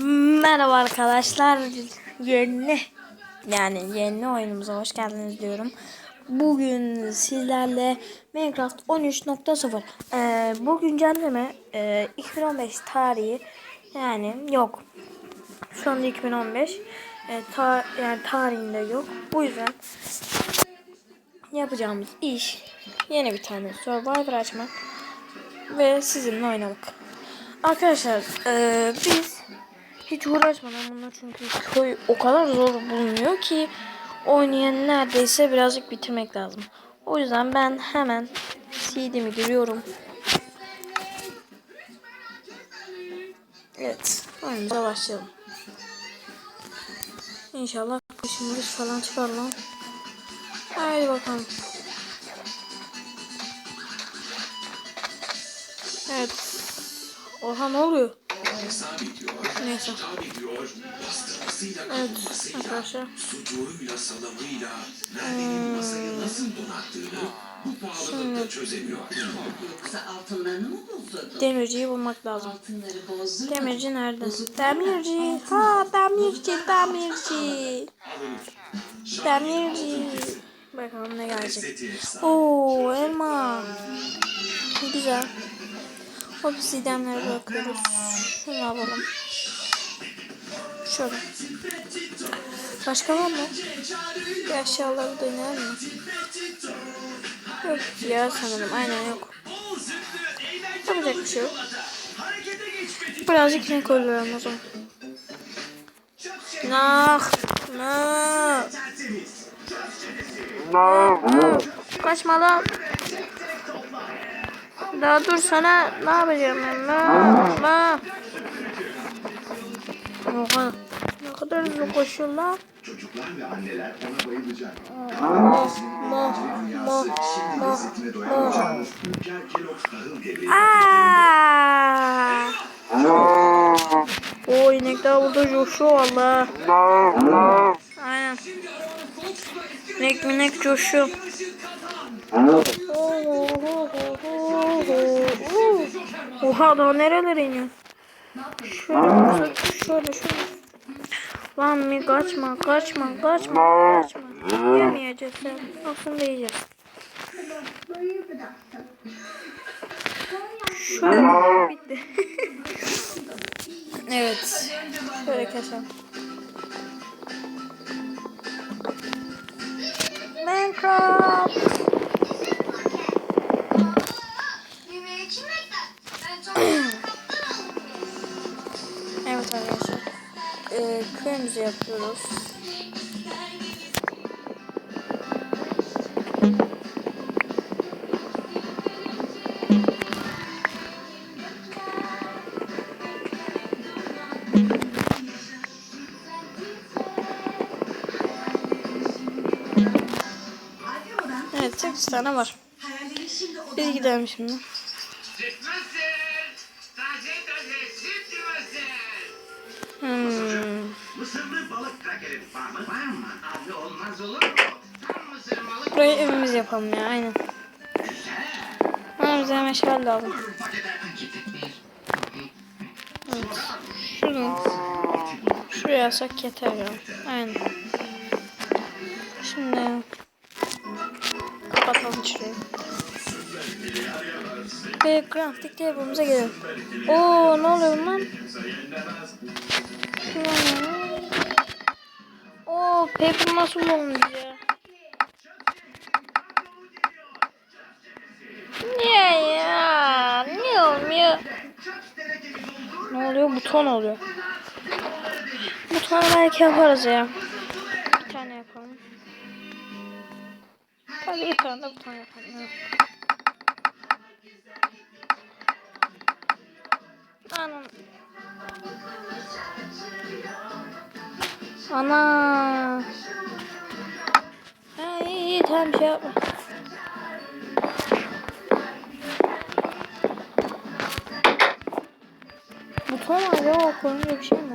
Merhaba arkadaşlar. Yeni yani yeni oyunumuza hoş geldiniz diyorum. Bugün sizlerle Minecraft 13.0 ee, bu güncelleme e, 2015 tarihi yani yok. Şu anda 2015 e, ta, yani tarihinde yok. Bu yüzden yapacağımız iş yeni bir tane Survivor açmak ve sizinle oynamak. Arkadaşlar e, biz hiç uğraşmadan bunlar çünkü köy o kadar zor bulunuyor ki oynayan neredeyse birazcık bitirmek lazım. O yüzden ben hemen CD'mi giriyorum. Evet, oyunumuza başlayalım. İnşallah işimiz falan çıkar lan. Haydi bakalım. Evet. Oha ne oluyor? Neyse. Evet arkadaşlar. Sucuğuyla salamıyla neredeydi masayı nasıl donattığını bu pahalılıkta çözemiyor. Altınlarını mı bozdurdu? Demirciyi bulmak lazım. Altınları. Demirci nerede? Demirci. Ha demirci demirci. Demirci. Bakalım ne gelecek. Oo elma. Güzel. Obsidyenleri bırakıyoruz. Şunu alalım. Şöyle. Başka var mı? Bir aşağıları döner mi? Yok ya sanırım. Aynen yok. Yapacak bir şey yok. Birazcık renk oluyorum o zaman. Nah. Nah. Nah. Kaçma lan. Daha dur sana ne yapacağım ben? Nah. Nah. Oha. Ne kadar hızlı koşuyor lan. Çocuklar ve anneler ona bayılacak. Ülker Kellogg tahıl gevreği. Aa! O inekler burada coşuyor valla. Aynen. İnek minek coşuyor. Oha daha nerelere iniyor? Şöyle şöyle şöyle. Lan mi kaçma kaçma kaçma kaçma. Yemeyeceğiz sen. Aslında yiyeceğiz. Şöyle bitti. evet. Şöyle keselim. Minecraft. Köyümüzü yapıyoruz. Evet 8 tane var. Biz gidelim şimdi. Balık. Burayı evimiz yapalım ya aynen. Ha bize meşale lazım. Getirmiş. Şunu şuraya alsak yeter ya. Aynen. Şimdi kapatalım şurayı. Ve crafting table'ımıza gelelim. Oo ne oluyor lan? Oo paper nasıl olmuş ya? Niye ya? Niye olmuyor? Ne oluyor? Buton oluyor. Butonu belki yaparız ya. Bir tane yapalım. Hadi bir tane de buton yapalım. Evet. Anam. Ana. Ha iyi iyi tamam şey yapma. Buton var ya bir şey mi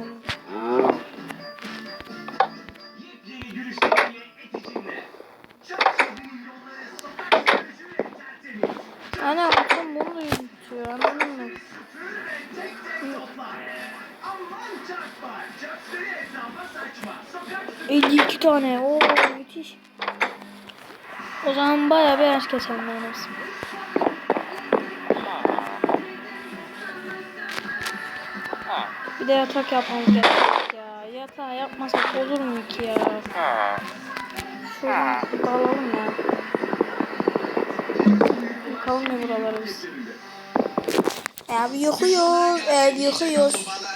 52 tane. Oo müthiş. O zaman bayağı bir yaş geçelim yani biz. Bir de yatak yapmamız gerekecek ya. Yatağı yapmasak olur mu ki ya? Şuradan dağılalım ya. Bakalım ne buraları biz. Yıkıyoruz. Evet yıkıyoruz.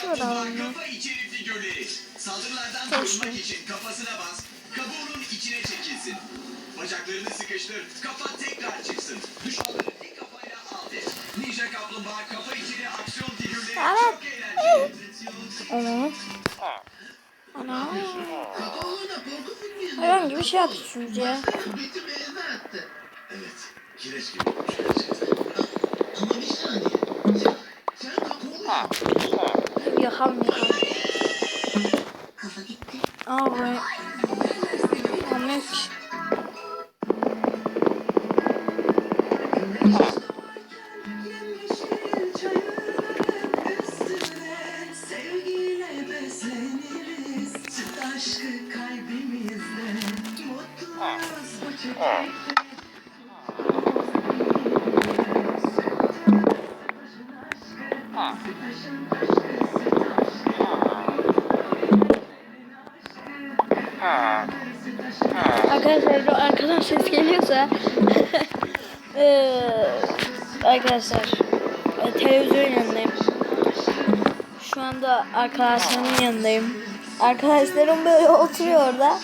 Şurada alalım ya. Kafa içeri figürleri. Saldırılardan korunmak için kafasına bas. Kabuğunun içine çekilsin. Bacaklarını sıkıştır. Kafa tekrar çıksın. Düşmanları tek kafayla alt et. Ninja kaplumbağa kafa içine aksiyon figürleri Evet. çok eğlenceli. Ana. Ana. Herhangi bir şey yapıyorsunuz ya. Evet. Kireç gibi olmuş gerçekten. Yakalım yakalım. Kafa gitti. Aa buraya. Ahmet. Sevgiyle besleniriz. Süt aşkı bu. Arkadaşlar arkadan ses geliyorsa arkadaşlar e, televizyon yanındayım. Şu anda arkadaşlarımın yanındayım. Arkadaşlarım böyle oturuyor orada.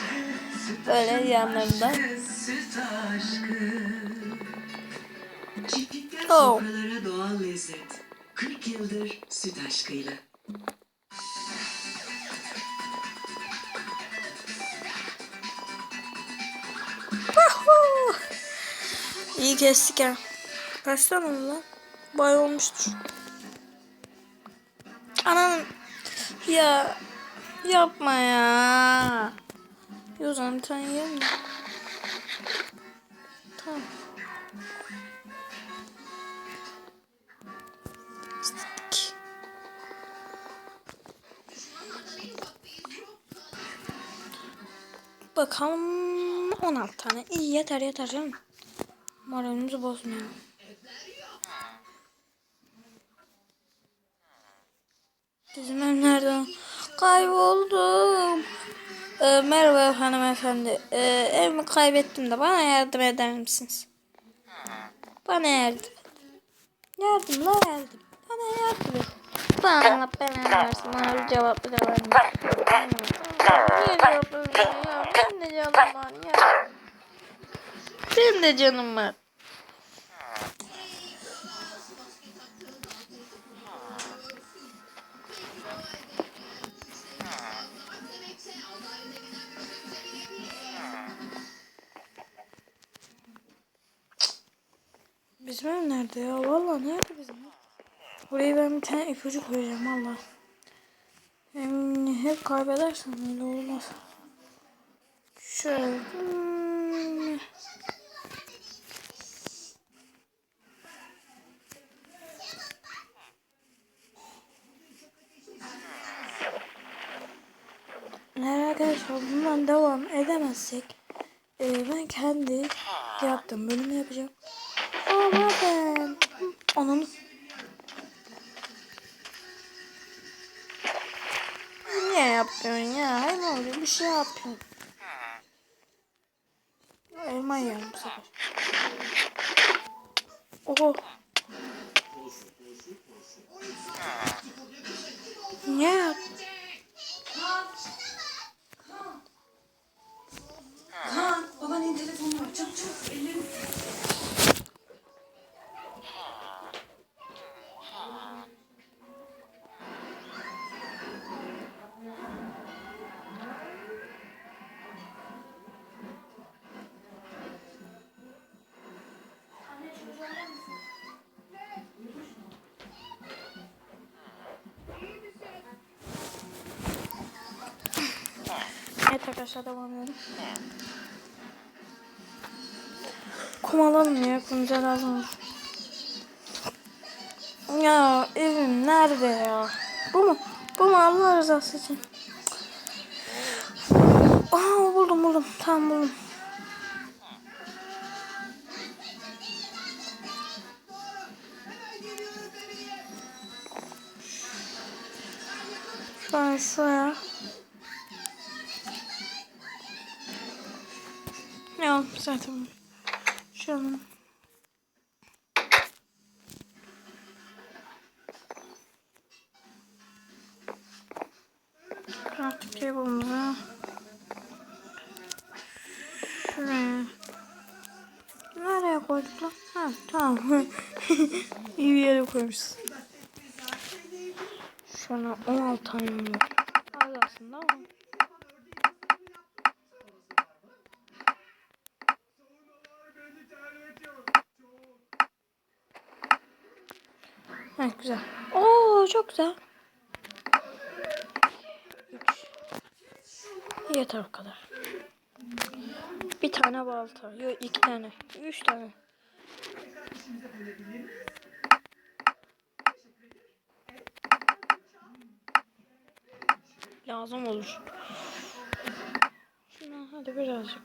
Böyle yanlarında. Oh. doğal lezzet. 40 yıldır süt aşkıyla. İyi kestik ya. Kaç tane oldu lan? Bay olmuştur. Anam. Ya. Yapma ya. Yo zaman bir tane yiyelim mi? Tamam. Bakalım 16 tane. İyi yeter yeter canım. Moralimizi bozmayalım. Bizim ev nerede? Kayboldum. Ee, merhaba hanımefendi. Ee, evimi kaybettim de bana yardım eder misiniz? Bana yardım. Yardım la yardım. Bana yardım et. Bana Allah belanı versin. Bana bir cevaplı da vermesin. Niye cevaplı vermiyorsun ya? Benim de var ya. Benim de canım var. Bizim ev nerede ya? Vallahi nerede bizim ev? Oraya ben bir tane ipucu koyacağım valla. Hem hep kaybedersen öyle olmaz. Şöyle. Hmm. Eğer arkadaşlar bundan devam edemezsek e, ben kendi yaptığım bölümü yapacağım. Ama ben onun Niye yapıyorsun ya? Oluyor bir şey yapıyorsun. Evet arkadaşlar devam edelim. Kum alalım ya. Kum bize lazım olur. Ya evim nerede ya? Bu mu? Bu mu Allah rızası için? Aa buldum buldum. Tamam buldum. Şöyle şuraya. Ya zaten şunu. Crafting table'ımıza şuraya nereye koyduk lan? Ha tamam. İyi bir yere koymuşuz. Şuna 16 tane var? Aslında ama. Evet güzel. Oo çok güzel. Üç. Yeter o kadar. Bir tane balta. Yok iki tane. Üç tane. Lazım olur. Şuna hadi birazcık.